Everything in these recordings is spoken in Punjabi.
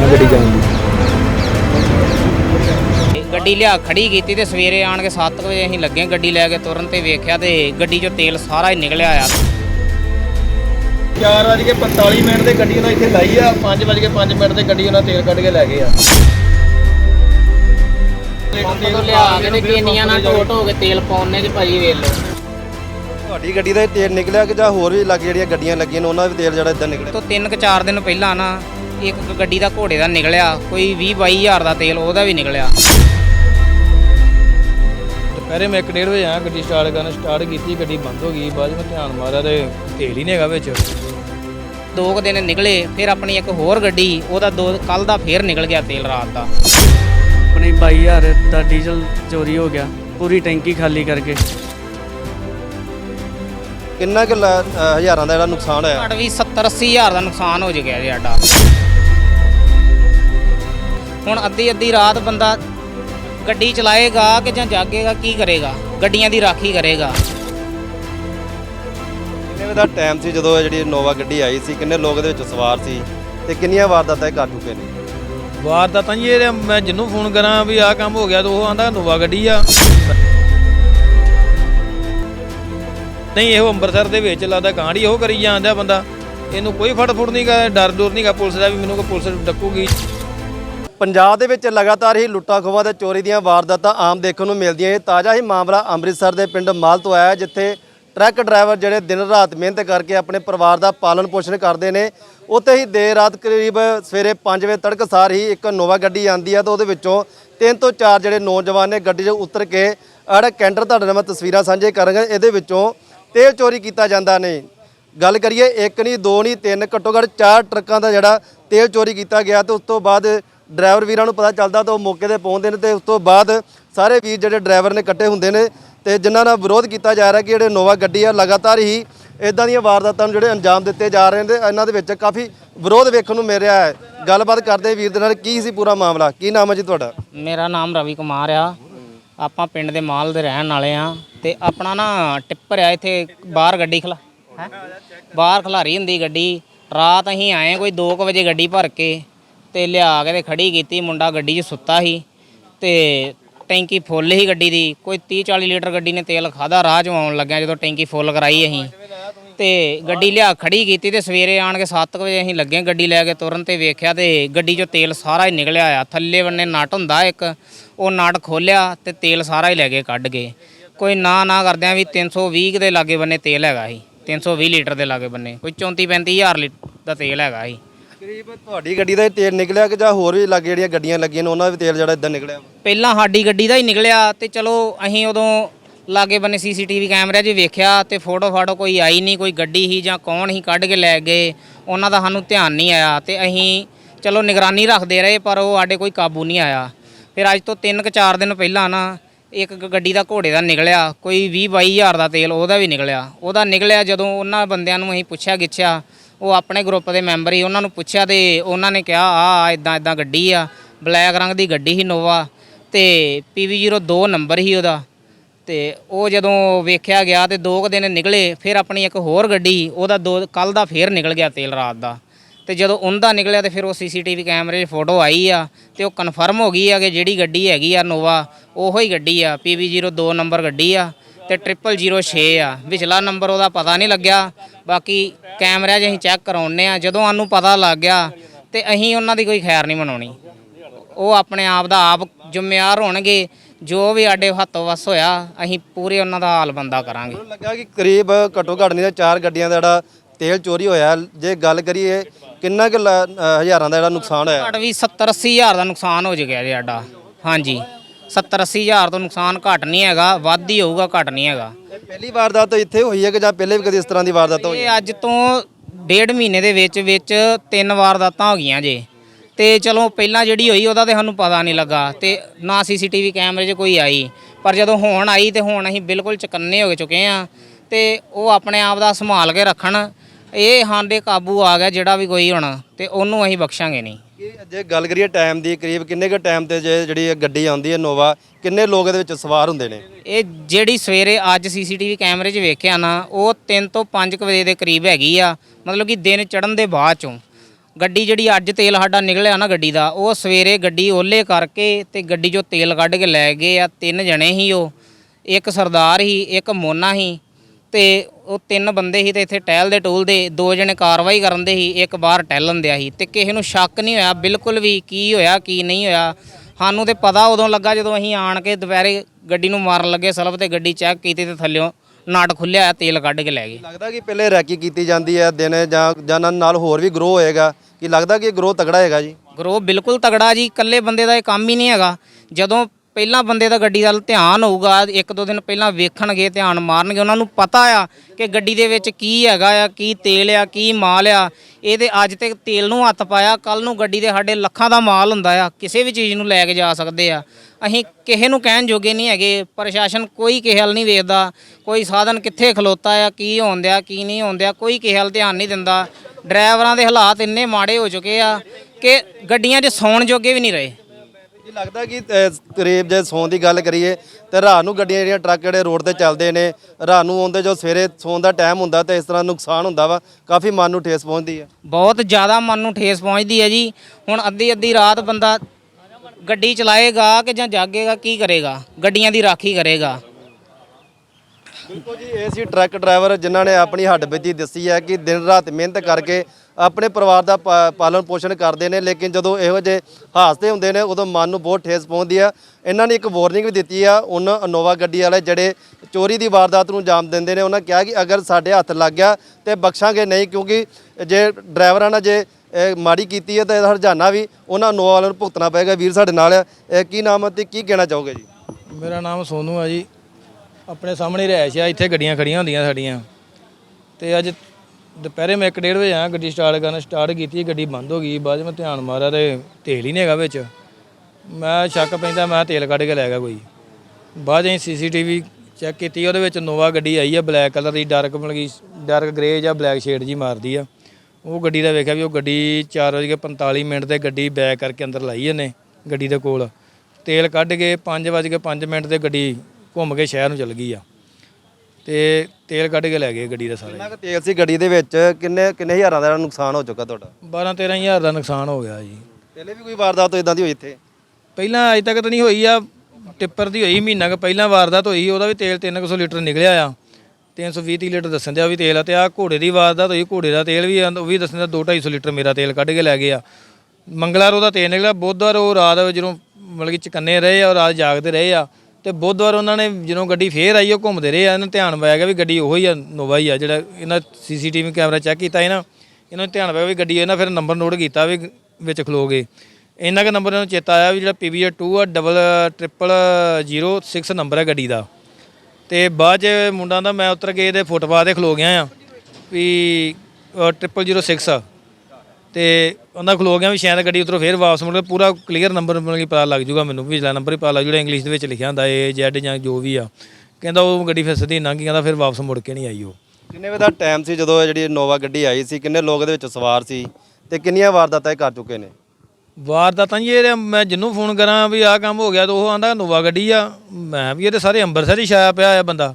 ਨਾਲ ਗੱਡੀ ਜਾਂਦੀ ਗੱਡੀ ਲਿਆ ਖੜੀ ਕੀਤੀ ਤੇ ਸਵੇਰੇ ਆਣ ਕੇ 7 ਵਜੇ ਅਸੀਂ ਲੱਗੇ ਗੱਡੀ ਲੈ ਕੇ ਤੁਰਨ ਤੇ ਵੇਖਿਆ ਤੇ ਗੱਡੀ 'ਚੋਂ ਤੇਲ ਸਾਰਾ ਹੀ ਨਿਕਲਿਆ ਆ। 4 ਵਜੇ 45 ਮਿੰਟ ਤੇ ਗੱਡੀ ਉਹਨਾਂ ਇੱਥੇ ਲਾਈ ਆ 5 ਵਜੇ 5 ਮਿੰਟ ਤੇ ਗੱਡੀ ਉਹਨਾਂ ਤੇਲ ਕੱਢ ਕੇ ਲੈ ਗਏ ਆ। ਪੰਪ ਤੋਂ ਲਿਆ ਕੇ ਤੇ ਕੇਨੀਆਂ ਨਾਲ ਟੋਟ ਹੋ ਕੇ ਤੇਲ ਪਾਉਣੇ ਚ ਭਾਜੀ ਵੇਖ ਲਓ। ਤੁਹਾਡੀ ਗੱਡੀ ਦਾ ਇਹ ਤੇਲ ਨਿਕਲਿਆ ਕਿ ਜਾਂ ਹੋਰ ਵੀ ਲੱਗ ਜਿਹੜੀਆਂ ਗੱਡੀਆਂ ਲੱਗੀਆਂ ਨੇ ਉਹਨਾਂ ਦਾ ਵੀ ਤੇਲ ਜਿਹੜਾ ਇਦਾਂ ਨਿਕਲਿਆ? ਤੋਂ 3-4 ਦਿਨ ਪਹਿਲਾਂ ਨਾ ਇੱਕ ਗੱਡੀ ਦਾ ਘੋੜੇ ਦਾ ਨਿਕਲਿਆ ਕੋਈ 20-22 ਹਜ਼ਾਰ ਦਾ ਤੇਲ ਉਹਦਾ ਵੀ ਨਿਕਲਿਆ। ਦੁਪਹਿਰੇ ਮੈਂ 1:30 ਵਜੇ ਆਇਆ ਗੱਡੀ ਸਟਾਰਟ ਕਰਨ ਸਟਾਰਟ ਕੀਤੀ ਗੱਡੀ ਬੰਦ ਹੋ ਗਈ ਬਾਅਦ ਵਿੱਚ ਧਿਆਨ ਮਾਰਿਆ ਤੇ ਤੇਲ ਹੀ ਨਹੀਂ ਹੈਗਾ ਵਿੱਚ। ਦੋ ਕੁ ਦਿਨ ਨਿਕਲੇ ਫਿਰ ਆਪਣੀ ਇੱਕ ਹੋਰ ਗੱਡੀ ਉਹਦਾ ਦੋ ਕੱਲ ਦਾ ਫੇਰ ਨਿਕਲ ਗਿਆ ਤੇਲ ਰਾਤ ਦਾ। ਆਪਣੀ 22000 ਦਾ ਡੀਜ਼ਲ ਚੋਰੀ ਹੋ ਗਿਆ ਪੂਰੀ ਟੈਂਕੀ ਖਾਲੀ ਕਰਕੇ। ਕਿੰਨਾ ਕਿ ਹਜ਼ਾਰਾਂ ਦਾ ਜਿਹੜਾ ਨੁਕਸਾਨ ਹੋਇਆ? ਘੱਟ ਵੀ 70-80 ਹਜ਼ਾਰ ਦਾ ਨੁਕਸਾਨ ਹੋ ਗਿਆ ਜੀ ਸਾਡਾ। ਹੁਣ ਅੱਧੀ ਅੱਧੀ ਰਾਤ ਬੰਦਾ ਗੱਡੀ ਚਲਾਏਗਾ ਕਿ ਜਾਂ ਜਾਗੇਗਾ ਕੀ ਕਰੇਗਾ? ਗੱਡੀਆਂ ਦੀ ਰਾਖੀ ਕਰੇਗਾ। ਕਿੰਨੇ ਵਜੇ ਦਾ ਟਾਈਮ ਸੀ ਜਦੋਂ ਇਹ ਜਿਹੜੀ ਨੋਵਾ ਗੱਡੀ ਆਈ ਸੀ? ਕਿੰਨੇ ਲੋਕ ਇਹਦੇ ਵਿੱਚ ਸਵਾਰ ਸੀ? ਤੇ ਕਿੰਨੀਆਂ ਵਾਰਦਾਤਾਂ ਇਹ ਕਰ ਚੁੱਕੇ ਨੇ? ਵਾਰਦਾਤਾਂ ਜੀ ਇਹ ਮੈਂ ਜਿੰਨੂੰ ਫੋਨ ਕਰਾਂ ਵੀ ਆਹ ਕੰਮ ਹੋ ਗਿਆ ਤਾਂ ਉਹ ਆਂਦਾ ਨੋਵਾ ਗੱਡੀ ਆ। ਨਹੀਂ ਇਹੋ ਅੰਮ੍ਰਿਤਸਰ ਦੇ ਵਿੱਚ ਲੱਗਦਾ ਕਾਂਡੀ ਉਹ ਕਰੀ ਜਾਂਦਾ ਬੰਦਾ। ਇਹਨੂੰ ਕੋਈ ਫੜ ਫੁੜ ਨਹੀਂ ਗਾ ਡਰ ਡੁਰ ਨਹੀਂ ਗਾ ਪੁਲਿਸ ਦਾ ਵੀ ਮੈਨੂੰ ਕੋਈ ਪੁਲਿਸ ਡੱਕੂਗੀ। ਪੰਜਾਬ ਦੇ ਵਿੱਚ ਲਗਾਤਾਰ ਹੀ ਲੁੱਟਾਂ ਖੋਹਾਂ ਤੇ ਚੋਰੀ ਦੀਆਂ ਵਾਰਦਾਤਾਂ ਆਮ ਦੇਖਣ ਨੂੰ ਮਿਲਦੀਆਂ ਇਹ ਤਾਜ਼ਾ ਹੀ ਮਾਮਲਾ ਅੰਮ੍ਰਿਤਸਰ ਦੇ ਪਿੰਡ ਮਾਲ ਤੋਂ ਆਇਆ ਜਿੱਥੇ ਟਰੱਕ ਡਰਾਈਵਰ ਜਿਹੜੇ ਦਿਨ ਰਾਤ ਮਿਹਨਤ ਕਰਕੇ ਆਪਣੇ ਪਰਿਵਾਰ ਦਾ ਪਾਲਣ ਪੋਸ਼ਣ ਕਰਦੇ ਨੇ। ਉੱਥੇ ਹੀ ਦੇਰ ਰਾਤ ਕਰੀਬ ਸਵੇਰੇ 5 ਵਜੇ ਤੜਕਸਾਰ ਹੀ ਇੱਕ ਨੋਵਾ ਗੱਡੀ ਆਂਦੀ ਆ ਤਾਂ ਉਹਦੇ ਵਿੱਚੋਂ ਤਿੰਨ ਤੋਂ ਚਾਰ ਜਿਹੜੇ ਨੌਜਵਾਨ ਨੇ ਗੱਡੀ 'ਚ ਉਤਰ ਕੇ ਅੜ ਕੈਂਟਰ ਤੁਹਾਡੇ ਨਾਲ ਮੈਂ ਤਸਵੀਰਾਂ ਸਾਂਝੇ ਕਰਾਂਗਾ। ਇਹਦੇ ਵਿੱਚੋਂ ਤੇਲ ਚੋਰੀ ਕੀਤਾ ਜਾਂਦਾ ਨੇ। ਗੱਲ ਕਰੀਏ ਇੱਕ ਨਹੀਂ ਦੋ ਨਹੀਂ ਤਿੰਨ, ਘੱਟੋ ਘੱਟ ਚਾਰ ਟਰੱਕਾਂ ਦਾ ਜਿਹੜਾ ਤੇਲ ਚੋਰੀ ਕੀਤਾ ਗਿਆ ਤੇ ਉਸ ਤੋਂ ਬਾਅਦ ਡਰਾਈਵਰ ਵੀਰਾਂ ਨੂੰ ਪਤਾ ਚੱਲਦਾ ਤਾਂ ਉਹ ਮੌਕੇ ਤੇ ਪਹੁੰਚਦੇ ਨੇ ਤੇ ਉਸ ਤੋਂ ਬਾਅਦ ਸਾਰੇ ਵੀਰ ਜਿਹੜੇ ਡਰਾਈਵਰ ਨੇ ਇਕੱਠੇ ਹੁੰਦੇ ਨੇ ਤੇ ਜਿਨ੍ਹਾਂ ਨਾਲ ਵਿਰੋਧ ਕੀਤਾ ਜਾ ਰਿਹਾ ਕਿ ਜਿਹੜੇ ਨੋਵਾ ਗੱਡੀ ਆ, ਲਗਾਤਾਰ ਹੀ ਇਦਾਂ ਦੀਆਂ ਵਾਰਦਾਤਾਂ ਨੂੰ ਜਿਹੜੇ ਅੰਜਾਮ ਦਿੱਤੇ ਜਾ ਰਹੇ ਨੇ ਇਹਨਾਂ ਦੇ ਵਿੱਚ ਕਾਫੀ ਵਿਰੋਧ ਵੇਖਣ ਨੂੰ ਮਿਲ ਰਿਹਾ ਹੈ। ਗੱਲਬਾਤ ਕਰਦੇ ਵੀਰ ਦੇ ਨਾਲ, ਕੀ ਸੀ ਪੂਰਾ ਮਾਮਲਾ? ਕੀ ਨਾਮ ਹੈ ਜੀ ਤੁਹਾਡਾ? ਮੇਰਾ ਨਾਮ ਰਵੀ ਕੁਮਾਰ ਆ। ਆਪਾਂ ਪਿੰਡ ਦੇ ਮਾਲ ਦੇ ਰਹਿਣ ਵਾਲੇ ਆ ਤੇ ਆਪਣਾ ਨਾ ਟਿੱਪਰ ਆ ਇੱਥੇ ਬਾਹਰ ਗੱਡੀ ਖਲਾ, ਹੈ? ਬਾਹਰ ਖਲਾਰੀ ਹੁੰਦੀ ਗੱਡੀ। ਰਾਤ ਅਸੀਂ ਆਏ ਕੋਈ 2 ਵਜੇ ਗੱਡੀ ਭਰ ਕੇ ਤੇ ਲਿਆ ਕੇ ਤੇ ਖੜੀ ਕੀਤੀ, ਮੁੰਡਾ ਗੱਡੀ 'ਚ ਸੁੱਤਾ ਸੀ ਤੇ ਟੈਂਕੀ ਫੁੱਲ ਹੀ ਗੱਡੀ ਦੀ, ਕੋਈ 30 40 ਲੀਟਰ ਗੱਡੀ ਨੇ ਤੇਲ ਖਾਦਾ ਰਾਹ 'ਚੋਂ ਆਉਣ ਲੱਗਿਆ ਜਦੋਂ ਟੈਂਕੀ ਫੁੱਲ ਕਰਾਈ ਅਸੀਂ। ਤੇ ਗੱਡੀ ਲਿਆ ਖੜੀ ਕੀਤੀ ਤੇ ਸਵੇਰੇ ਆਣ ਕੇ 7 ਵਜੇ ਅਸੀਂ ਲੱਗੇ ਗੱਡੀ ਲੈ ਕੇ ਤੁਰਨ ਤੇ ਵੇਖਿਆ ਤੇ ਗੱਡੀ 'ਚੋਂ ਤੇਲ ਸਾਰਾ ਹੀ ਨਿਕਲਿਆ ਆ। ਥੱਲੇ ਬੰਨੇ ਨਟ ਹੁੰਦਾ ਇੱਕ, ਉਹ ਨਟ ਖੋਲਿਆ ਤੇ ਤੇਲ ਸਾਰਾ ਹੀ ਲੈ ਕੇ ਕੱਢ ਗਏ ਕੋਈ ਨਾ ਨਾ ਕਰਦਿਆਂ ਵੀ 320 ਕੁ ਦੇ ਲਾਗੇ ਬੰਨੇ ਤੇਲ ਹੈਗਾ ਸੀ 320 ਲੀਟਰ ਦੇ ਲਾਗੇ ਬੰਨੇ, ਕੋਈ 34 35 ਹਜ਼ਾਰ ਲੀਟਰ ਦਾ ਤੇਲ ਹੈਗਾ ਸੀ। ਕਰੀਬ ਤੁਹਾਡੀ ਗੱਡੀ ਦਾ ਇਹ ਤੇਲ ਨਿਕਲਿਆ ਕਿ ਜਾਂ ਹੋਰ ਵੀ ਲੱਗ ਜਿਹੜੀਆਂ ਗੱਡੀਆਂ ਲੱਗੀਆਂ ਨੇ, ਉਹਨਾਂ ਦਾ ਵੀ ਤੇਲ ਜਿਹੜਾ ਇਦਾਂ ਨਿਕਲਿਆ? ਪਹਿਲਾਂ ਸਾਡੀ ਗੱਡੀ ਦਾ ਹੀ ਨਿਕਲਿਆ ਤੇ ਚਲੋ ਅਸੀਂ ਉਦੋਂ ਲਾਗੇ ਬੰਨੇ ਸੀਸੀਟੀਵੀ ਕੈਮਰੇ 'ਚ ਵੇਖਿਆ ਤੇ ਫੋਟੋ ਫਾਟੋ ਕੋਈ ਆਈ ਨਹੀਂ, ਕੋਈ ਗੱਡੀ ਹੀ ਜਾਂ ਕੌਣ ਹੀ ਕੱਢ ਕੇ ਲੈ ਗਏ, ਉਹਨਾਂ ਦਾ ਸਾਨੂੰ ਧਿਆਨ ਨਹੀਂ ਆਇਆ ਤੇ ਅਸੀਂ ਚਲੋ ਨਿਗਰਾਨੀ ਰੱਖਦੇ ਰਹੇ, ਪਰ ਉਹ ਸਾਡੇ ਕੋਈ ਕਾਬੂ ਨਹੀਂ ਆਇਆ। ਫਿਰ ਅੱਜ ਤੋਂ 3 ਕੁ 4 ਦਿਨ ਪਹਿਲਾਂ ਨਾ ਇੱਕ ਗੱਡੀ ਦਾ ਘੋੜੇ ਦਾ ਨਿਕਲਿਆ, ਕੋਈ 20 22 ਹਜ਼ਾਰ ਦਾ ਤੇਲ ਉਹਦਾ ਵੀ ਨਿਕਲਿਆ। ਉਹਦਾ ਨਿਕਲਿਆ ਜਦੋਂ ਉਹਨਾਂ ਬੰਦਿਆਂ ਨੂੰ ਅਸੀਂ ਪੁੱਛਿਆ ਗਿੱਛਿਆ ਉਹ ਆਪਣੇ ਗਰੁੱਪ ਦੇ ਮੈਂਬਰ ਹੀ ਉਹਨਾਂ ਨੂੰ ਪੁੱਛਿਆ ਤੇ ਉਹਨਾਂ ਨੇ ਕਿਹਾ ਆ ਇਦਾਂ ਇਦਾਂ ਗੱਡੀ ਆ ਬਲੈਕ ਰੰਗ ਦੀ ਗੱਡੀ ਸੀ ਨੋਵਾ ਤੇ PV02 ਨੰਬਰ ਹੀ ਉਹਦਾ ਤੇ ਉਹ ਜਦੋਂ ਵੇਖਿਆ ਗਿਆ ਤੇ ਦੋ ਕੁ ਦਿਨ ਨਿਕਲੇ, ਫਿਰ ਆਪਣੀ ਇੱਕ ਹੋਰ ਗੱਡੀ, ਉਹਦਾ ਦੋ ਕੱਲ ਦਾ ਫੇਰ ਨਿਕਲ ਗਿਆ ਤੇਲ ਰਾਤ ਦਾ ਤੇ ਜਦੋਂ ਉਹਦਾ ਨਿਕਲਿਆ ਤੇ ਫਿਰ ਉਹ ਸੀਸੀਟੀਵੀ ਕੈਮਰੇ 'ਚ ਫੋਟੋ ਆਈ ਆ ਤੇ ਉਹ ਕਨਫਰਮ ਹੋ ਗਈ ਆ ਕਿ ਜਿਹੜੀ ਗੱਡੀ ਹੈਗੀ ਆ ਨੋਵਾ ਉਹੋ ਹੀ ਗੱਡੀ ਆ PV02 ਨੰਬਰ ਗੱਡੀ ਆ ਤੇ 0006 ਆ। ਵਿਚਲਾ ਨੰਬਰ ਉਹਦਾ ਪਤਾ ਨਹੀਂ ਲੱਗਿਆ। ਬਾਕੀ ਕੈਮਰਿਆਂ 'ਚ ਅਸੀਂ ਚੈੱਕ ਕਰਾਉਨੇ ਆ ਜਦੋਂ ਸਾਨੂੰ ਪਤਾ ਲੱਗ ਗਿਆ ਤੇ ਅਸੀਂ ਉਹਨਾਂ ਦੀ ਕੋਈ ਖੈਰ ਨਹੀਂ ਮਨਾਉਣੀ। ਉਹ ਆਪਣੇ ਆਪ ਦਾ ਆਪ ਜ਼ਿੰਮੇਵਾਰ ਹੋਣਗੇ। ਜੋ ਵੀ ਸਾਡੇ ਹੱਥੋਂ ਵਸ ਹੋਇਆ ਅਸੀਂ ਪੂਰੇ ਉਹਨਾਂ ਦਾ ਹਾਲ ਬੰਦਾ ਕਰਾਂਗੇ। ਮੈਨੂੰ ਲੱਗਾ ਕਿ ਕਰੀਬ ਘੱਟੋ ਘੱਟ ਨਹੀਂ ਤਾਂ ਚਾਰ ਗੱਡੀਆਂ ਦਾ ਜਿਹੜਾ ਤੇਲ ਚੋਰੀ ਹੋਇਆ। ਜੇ ਗੱਲ ਕਰੀਏ ਕਿੰਨਾ ਕੁ ਹਜ਼ਾਰਾਂ ਦਾ ਜਿਹੜਾ ਨੁਕਸਾਨ ਹੋਇਆ? ਘੱਟ ਵੀ 70 80 ਹਜ਼ਾਰ ਦਾ ਨੁਕਸਾਨ ਹੋ ਗਿਆ ਜੀ ਸਾਡਾ। ਹਾਂਜੀ। 70 80 ਹਜ਼ਾਰ ਤੋਂ ਨੁਕਸਾਨ ਘੱਟ ਨਹੀਂ ਹੈਗਾ ਵੱਧ ਹੀ ਹੋਊਗਾ ਘੱਟ ਨਹੀਂ ਹੈਗਾ। ਪਹਿਲੀ ਵਾਰਦਾਤ ਇੱਥੇ ਹੋਈ ਹੈ ਕਿ ਜਾਂ ਪਹਿਲੇ ਵੀ ਕਦੀ ਇਸ ਤਰ੍ਹਾਂ ਦੀ ਵਾਰਦਾਤ ਹੋਈ ਇਹ ਅੱਜ ਤੋਂ ਡੇਢ ਮਹੀਨੇ ਦੇ ਵਿੱਚ ਵਿੱਚ ਤਿੰਨ ਵਾਰਦਾਤਾਂ ਹੋ ਗਈਆਂ ਜੇ। ਤੇ ਚਲੋ ਪਹਿਲਾਂ ਜਿਹੜੀ ਹੋਈ ਉਹਦਾ ਤੇ ਸਾਨੂੰ ਪਤਾ ਨਹੀਂ ਲੱਗਾ। ਤੇ ਨਾ ਸੀਸੀਟੀਵੀ ਕੈਮਰੇ 'ਚ ਕੋਈ ਆਈ। ਪਰ ਜਦੋਂ ਹੁਣ ਆਈ ਤੇ ਹੁਣ ਅਸੀਂ ਬਿਲਕੁਲ ਚਕੰਨੇ ਹੋ ਚੁੱਕੇ ਆ ਤੇ ਉਹ ਆਪਣੇ ਆਪ ਦਾ ਸੰਭਾਲ ਕੇ ਰੱਖਣ। ਇਹ ਸਾਡੇ ਕਾਬੂ ਆ ਗਿਆ ਜਿਹੜਾ ਵੀ ਕੋਈ ਹੁਣ ਤੇ ਉਹਨੂੰ ਅਸੀਂ ਬਖਸ਼ਾਂਗੇ ਨਹੀਂ। ਕਿ ਜੇ ਗੱਲ ਕਰੀਏ ਟਾਈਮ ਦੀ ਕਰੀਬ ਕਿੰਨੇ ਕੁ ਟਾਈਮ ਤੇ ਜੇ ਜਿਹੜੀ ਇਹ ਗੱਡੀ ਆਉਂਦੀ ਹੈ ਨੋਵਾ ਕਿੰਨੇ ਲੋਕ ਇਹਦੇ ਵਿੱਚ ਸਵਾਰ ਹੁੰਦੇ ਨੇ? ਇਹ ਜਿਹੜੀ ਸਵੇਰੇ ਅੱਜ ਸੀਸੀਟੀਵੀ ਕੈਮਰੇ 'ਚ ਵੇਖਿਆ ਨਾ ਉਹ 3 ਤੋਂ 5 ਵਜੇ ਦੇ ਕਰੀਬ ਹੈਗੀ ਆ ਮਤਲਬ ਕਿ ਦਿਨ ਚੜਨ ਦੇ ਬਾਅਦ ਚੋਂ। ਗੱਡੀ ਜਿਹੜੀ ਅੱਜ ਤੇਲ ਸਾਡਾ ਨਿਕਲਿਆ ਨਾ ਗੱਡੀ ਦਾ ਉਹ ਸਵੇਰੇ ਗੱਡੀ ਓਲੇ ਕਰਕੇ ਤੇ ਗੱਡੀ 'ਚੋਂ ਤੇਲ ਕੱਢ ਕੇ ਲੈ ਗਏ ਆ ਤਿੰਨ ਜਣੇ ਸੀ ਉਹ ਇੱਕ ਸਰਦਾਰ ਸੀ ਇੱਕ ਮੋਨਾ ਸੀ ਤੇ ਉਹ ਤਿੰਨ ਬੰਦੇ ਸੀ ਤੇ ਇੱਥੇ ਟਹਿਲ ਦੇ ਟੂਲ ਦੇ ਦੋ ਜਣੇ ਕਾਰਵਾਈ ਕਰਨ ਦੇ ਸੀ ਇੱਕ ਬਾਹਰ ਟਹਿਲਣ ਦਿਆ ਸੀ ਤੇ ਕਿਸੇ ਨੂੰ ਸ਼ੱਕ ਨਹੀਂ ਹੋਇਆ ਬਿਲਕੁਲ ਵੀ ਕੀ ਹੋਇਆ ਕੀ ਨਹੀਂ ਹੋਇਆ। ਸਾਨੂੰ ਤੇ ਪਤਾ ਉਦੋਂ ਲੱਗਾ ਜਦੋਂ ਅਸੀਂ ਆਣ ਕੇ ਦੁਪਹਿਰੇ ਗੱਡੀ ਨੂੰ ਮਾਰਨ ਲੱਗੇ ਸਲਫ ਤੇ ਗੱਡੀ ਚੈੱਕ ਕੀਤੀ ਤੇ ਥੱਲਿਓਂ ਨਾਟ ਖੁੱਲਿਆ ਤੇਲ ਕੱਢ ਕੇ ਲੈ ਗਏ। ਲੱਗਦਾ ਕਿ ਪਹਿਲੇ ਰੈਕੀ ਕੀਤੀ ਜਾਂਦੀ ਹੈ ਦਿਨ ਜਾਂ ਜਾਂ ਨਾਲ- ਹੋਰ ਵੀ ਗਰੋ ਹੋਏਗਾ। ਕਿ ਲੱਗਦਾ ਕਿ ਗਰੋ ਤਗੜਾ ਹੈਗਾ ਜੀ? ਗਰੋਹ ਬਿਲਕੁਲ ਤਗੜਾ ਜੀ ਇਕੱਲੇ ਬੰਦੇ ਦਾ ਇਹ ਕੰਮ ਹੀ ਨਹੀਂ ਹੈਗਾ। ਜਦੋਂ ਪਹਿਲਾਂ ਬੰਦੇ ਦਾ ਗੱਡੀ ਵੱਲ ਧਿਆਨ ਹੋਊਗਾ, ਇੱਕ ਦੋ ਦਿਨ ਪਹਿਲਾਂ ਵੇਖਣਗੇ, ਧਿਆਨ ਮਾਰਨਗੇ। ਉਹਨਾਂ ਨੂੰ ਪਤਾ ਆ ਕਿ ਗੱਡੀ ਦੇ ਵਿੱਚ ਕੀ ਹੈਗਾ ਆ, ਕੀ ਤੇਲ ਆ, ਕੀ ਮਾਲ ਆ। ਇਹਦੇ ਅੱਜ ਤੇ ਤੇਲ ਨੂੰ ਹੱਥ ਪਾਇਆ ਕੱਲ ਨੂੰ ਗੱਡੀ ਦੇ ਸਾਡੇ ਲੱਖਾਂ ਦਾ ਮਾਲ ਹੁੰਦਾ ਆ। ਕਿਸੇ ਵੀ ਚੀਜ਼ ਨੂੰ ਲੈ ਕੇ ਜਾ ਸਕਦੇ ਆ। ਅਸੀਂ ਕਿਸੇ ਨੂੰ ਕਹਿਣ ਜੋਗੇ ਨਹੀਂ ਹੈਗੇ, ਪ੍ਰਸ਼ਾਸਨ ਕੋਈ ਕਿਸੇ ਹੱਲ ਨਹੀਂ ਵੇਖਦਾ। ਕੋਈ ਸਾਧਨ ਕਿੱਥੇ ਖਲੋਤਾ ਆ, ਕੀ ਹੋਣ ਕੀ ਨਹੀਂ ਹੋਣ ਕੋਈ ਕਿਸੇ ਹੱਲ ਧਿਆਨ ਨਹੀਂ ਦਿੰਦਾ। ਡਰਾਈਵਰਾਂ ਦੇ ਹਾਲਾਤ ਇੰਨੇ ਮਾੜੇ ਹੋ ਚੁੱਕੇ ਆ ਕਿ ਗੱਡੀਆਂ 'ਚ ਸੌਣ ਜੋਗੇ ਵੀ ਨਹੀਂ ਰਹੇ। ਜੀ ਲੱਗਦਾ ਕਿ ਕਰੀਬ ਜੇ ਸੌਣ ਦੀ ਗੱਲ ਕਰੀਏ ਤੇ ਰਾਤ ਨੂੰ ਗੱਡੀਆਂ ਜਿਹੜੀਆਂ ਟਰੱਕ ਜਿਹੜੇ ਰੋਡ ਤੇ ਚੱਲਦੇ ਨੇ ਰਾਤ ਨੂੰ ਆਉਂਦੇ ਜੋ ਸਵੇਰੇ ਸੌਣ ਦਾ ਟਾਈਮ ਹੁੰਦਾ ਤੇ ਇਸ ਤਰ੍ਹਾਂ ਨੁਕਸਾਨ ਹੁੰਦਾ ਵਾ ਕਾਫੀ ਮਨ ਨੂੰ ਠੇਸ ਪਹੁੰਚਦੀ ਹੈ। ਬਹੁਤ ਜ਼ਿਆਦਾ ਮਨ ਨੂੰ ਠੇਸ ਪਹੁੰਚਦੀ ਹੈ ਜੀ। ਹੁਣ ਅੱਧੀ ਅੱਧੀ ਰਾਤ ਬੰਦਾ ਗੱਡੀ ਚਲਾਏਗਾ ਕਿ ਜਾਂ ਜਾਗੇਗਾ ਕੀ ਕਰੇਗਾ? ਗੱਡੀਆਂ ਦੀ ਰਾਖੀ ਕਰੇਗਾ। ਬਿਲਕੁਲ ਜੀ ਇਹ ਸੀ ਟਰੱਕ ਡਰਾਈਵਰ ਜਿਨ੍ਹਾਂ ਨੇ ਆਪਣੀ ਹੱਡਬੀਤੀ ਦੱਸੀ ਹੈ ਕਿ ਦਿਨ ਰਾਤ ਮਿਹਨਤ ਕਰਕੇ ਆਪਣੇ ਪਰਿਵਾਰ ਦਾ ਪਾਲਣ ਪੋਸ਼ਣ ਕਰਦੇ ਨੇ, ਲੇਕਿਨ ਜਦੋਂ ਇਹੋ ਜਿਹੇ ਹਾਦਸੇ ਹੁੰਦੇ ਨੇ, ਉਦੋਂ ਮਨ ਨੂੰ ਬਹੁਤ ਠੇਸ ਪਹੁੰਚਦੀ ਆ। ਇਹਨਾਂ ਨੇ ਇੱਕ ਵਾਰਨਿੰਗ ਵੀ ਦਿੱਤੀ ਆ ਉਹਨਾਂ ਅਨੋਵਾ ਗੱਡੀ ਵਾਲੇ ਜਿਹੜੇ ਚੋਰੀ ਦੀ ਵਾਰਦਾਤ ਨੂੰ ਜਾਮ ਦਿੰਦੇ ਨੇ, ਉਹਨਾਂ ਕਿਹਾ ਕਿ ਅਗਰ ਸਾਡੇ ਹੱਥ ਲੱਗ ਗਿਆ ਤੇ ਬਖਸ਼ਾਂਗੇ ਨਹੀਂ, ਕਿਉਂਕਿ ਜੇ ਡਰਾਈਵਰਾਂ ਨਾਲ ਜੇ ਮਾੜੀ ਕੀਤੀ ਹੈ ਤਾਂ ਹਰਜਾਨਾ ਵੀ ਉਹਨਾਂ ਅਨੋਵਾ ਵਾਲਿਆਂ ਨੂੰ ਭੁਗਤਣਾ ਪਏਗਾ। ਵੀਰ, ਸਾਡੇ ਨਾਲ ਕੀ ਨਾਮ ਅਤੇ ਕੀ ਕਹਿਣਾ ਚਾਹੋਗੇ ਜੀ? ਮੇਰਾ ਨਾਮ ਸੋਨੂ ਆ ਜੀ। ਆਪਣੇ ਸਾਹਮਣੇ ਰਹਿਸ਼ ਆ, ਇੱਥੇ ਗੱਡੀਆਂ ਖੜੀਆਂ ਹੁੰਦੀਆਂ ਸਾਡੀਆਂ। ਤੇ ਅੱਜ ਦੁਪਹਿਰੇ ਮੈਂ 1:30 ਵਜੇ ਆਇਆ, ਗੱਡੀ ਸਟਾਰਟ ਕਰਨ ਸਟਾਰਟ ਕੀਤੀ, ਗੱਡੀ ਬੰਦ ਹੋ ਗਈ। ਬਾਅਦ 'ਚ ਮੈਂ ਧਿਆਨ ਮਾਰਿਆ ਤੇ ਤੇਲ ਹੀ ਨਹੀਂ ਹੈਗਾ ਵਿੱਚ। ਮੈਂ ਸ਼ੱਕ ਪੈਂਦਾ, ਮੈਂ ਤੇਲ ਕੱਢ ਕੇ ਲੈ ਗਿਆ ਕੋਈ। ਬਾਅਦ 'ਚ ਅਸੀਂ ਸੀਸੀਟੀਵੀ ਚੈੱਕ ਕੀਤੀ, ਉਹਦੇ ਵਿੱਚ ਨੋਵਾ ਗੱਡੀ ਆਈ ਆ ਬਲੈਕ ਕਲਰ ਦੀ ਡਾਰਕ ਮਤਲਬ ਕਿ ਡਾਰਕ ਗ੍ਰੇ ਜਾਂ ਬਲੈਕ ਸ਼ੇਡ ਜੀ ਮਾਰਦੀ ਆ। ਉਹ ਗੱਡੀ ਦਾ ਵੇਖਿਆ ਵੀ ਉਹ ਗੱਡੀ 4:45 ਮਿੰਟ ਤੇ ਗੱਡੀ ਬੈਕ ਕਰਕੇ ਅੰਦਰ ਲਾਈ ਇਹਨੇ ਗੱਡੀ ਦੇ ਕੋਲ। ਤੇਲ ਕੱਢ ਕੇ 5:05 ਮਿੰਟ ਤੇ ਗੱਡੀ ਘੁੰਮ ਕੇ ਸ਼ਹਿਰ ਨੂੰ ਚਲ ਗਈ ਆ। ਤੇ ਤੇਲ ਕੱਢ ਕੇ ਲੈ ਗਏ ਗੱਡੀ ਦਾ ਸਾਰਾ ਕਿੰਨਾ ਕੁ ਤੇਲ ਸੀ ਗੱਡੀ ਦੇ ਵਿੱਚ? ਕਿੰਨੇ ਕਿੰਨੇ ਹਜ਼ਾਰਾਂ ਦਾ ਨੁਕਸਾਨ ਹੋ ਚੁੱਕਾ ਤੁਹਾਡਾ? 12 13000 ਦਾ ਨੁਕਸਾਨ ਹੋ ਗਿਆ ਜੀ। ਪਹਿਲੇ ਵੀ ਕੋਈ ਵਾਰਦਾਤ ਇਦਾਂ ਦੀ ਹੋਈ ਇੱਥੇ? ਪਹਿਲਾਂ ਅਜੇ ਤੱਕ ਤਾਂ ਨਹੀਂ ਹੋਈ ਆ। ਟਿੱਪਰ ਦੀ ਹੋਈ ਮਹੀਨਾ ਕੁ ਪਹਿਲਾਂ ਵਾਰਦਾਤ ਹੋਈ ਉਹਦਾ ਵੀ ਤੇਲ 300 ਲੀਟਰ ਨਿਕਲਿਆ ਆ। 320 ਤੀਹ ਲੀਟਰ ਦੱਸਣ ਦਿਆ ਵੀ ਤੇਲ ਆ ਤੇ ਆ ਘੋੜੇ ਦੀ ਵਾਰਦਾਤ ਹੋਈ ਘੋੜੇ ਦਾ ਤੇਲ ਵੀ ਆ, ਉਹ ਵੀ ਦੱਸਣ ਦਿਆ 2 250 ਲੀਟਰ ਮੇਰਾ ਤੇਲ ਕੱਢ ਕੇ ਲੈ ਗਏ ਆ। ਮੰਗਲਵਾਰ ਉਹਦਾ ਤੇਲ ਨਿਕਲਿਆ ਬੁੱਧਵਾਰ ਉਹ ਰਾਤ ਜਦੋਂ ਮਤਲਬ ਕਿ ਚਕੰਨੇ ਰਹੇ ਆ ਰਾਤ ਜਾਗਦੇ ਰਹੇ ਆ। ਤੇ ਬੁੱਧਵਾਰ ਉਹਨਾਂ ਨੇ ਜਦੋਂ ਗੱਡੀ ਫੇਰ ਆਈ, ਉਹ ਘੁੰਮਦੇ ਰਹੇ ਆ। ਇਹਨਾਂ ਨੂੰ ਧਿਆਨ ਪਾਇਆ ਗਿਆ ਵੀ ਗੱਡੀ ਉਹੀ ਆ, ਨੋਵਾ ਹੀ ਆ। ਜਿਹੜਾ ਇਹਨਾਂ ਸੀਸੀਟੀਵੀ ਕੈਮਰਾ ਚੈੱਕ ਕੀਤਾ ਇਹਨਾਂ ਇਹਨਾਂ ਨੂੰ ਧਿਆਨ ਪਾਇਆ ਵੀ ਗੱਡੀ ਇਹਨਾਂ ਫਿਰ ਨੰਬਰ ਨੋਟ ਕੀਤਾ ਵੀ ਵਿੱਚ ਖਲੋ ਗਏ। ਇਹਨਾਂ ਕੁ ਨੰਬਰ ਇਹਨਾਂ ਨੂੰ ਚੇਤਾ ਆਇਆ ਵੀ ਜਿਹੜਾ ਪੀਵੀਆਰ 2 ਆ, ਡਬਲ ਟ੍ਰਿਪਲ 06 ਨੰਬਰ ਹੈ ਗੱਡੀ ਦਾ। ਤੇ ਬਾਅਦ ਚ ਮੁੰਡਾ ਦਾ ਮੈਂ ਉਤਰ ਕੇ ਇਹਦੇ ਫੁੱਟਪਾਥ ਤੇ ਖਲੋ ਗਿਆ ਆ ਵੀ ਟ੍ਰਿਪਲ 06 ਤੇ ਉਹਨਾਂ ਖਲੋ ਗਿਆ ਵੀ ਸ਼ਾਇਦ ਗੱਡੀ ਉਧਰੋਂ ਫੇਰ ਵਾਪਸ ਮੁੜ ਕੇ ਪੂਰਾ ਕਲੀਅਰ ਨੰਬਰ ਮਤਲਬ ਕਿ ਪਤਾ ਲੱਗ ਜੂਗਾ ਮੈਨੂੰ ਪਿਛਲਾ ਨੰਬਰ ਹੀ ਪਤਾ ਲੱਗ ਜਿਹੜਾ ਇੰਗਲਿਸ਼ ਦੇ ਵਿੱਚ ਲਿਖਿਆ ਹੁੰਦਾ ਏ ਜ਼ੈਡ ਜਾਂ ਜੋ ਵੀ ਆ। ਕਹਿੰਦਾ ਉਹ ਗੱਡੀ ਫਿਰ ਸਿੱਧੀ ਲੰਘ ਗਈ ਕਹਿੰਦਾ ਫਿਰ ਵਾਪਸ ਮੁੜ ਕੇ ਨਹੀਂ ਆਈ ਉਹ। ਕਿੰਨੇ ਵਜੇ ਦਾ ਟਾਈਮ ਸੀ ਜਦੋਂ ਇਹ ਜਿਹੜੀ ਨੋਵਾ ਗੱਡੀ ਆਈ ਸੀ? ਕਿੰਨੇ ਲੋਕ ਇਹਦੇ ਵਿੱਚ ਸਵਾਰ ਸੀ? ਤੇ ਕਿੰਨੀਆਂ ਵਾਰਦਾਤਾਂ ਇਹ ਕਰ ਚੁੱਕੇ ਨੇ? ਵਾਰਦਾਤਾਂ ਜੀ ਇਹ ਮੈਂ ਜਿੰਨੂੰ ਫੋਨ ਕਰਾਂ ਵੀ ਆਹ ਕੰਮ ਹੋ ਗਿਆ ਤਾਂ ਉਹ ਆਂਦਾ ਨੋਵਾ ਗੱਡੀ ਆ। ਮੈਂ ਵੀ ਇਹ ਤੇ ਸਾਰੇ ਅੰਮ੍ਰਿਤਸਰ ਹੀ ਛਾਇਆ ਪਿਆ ਆ ਬੰਦਾ।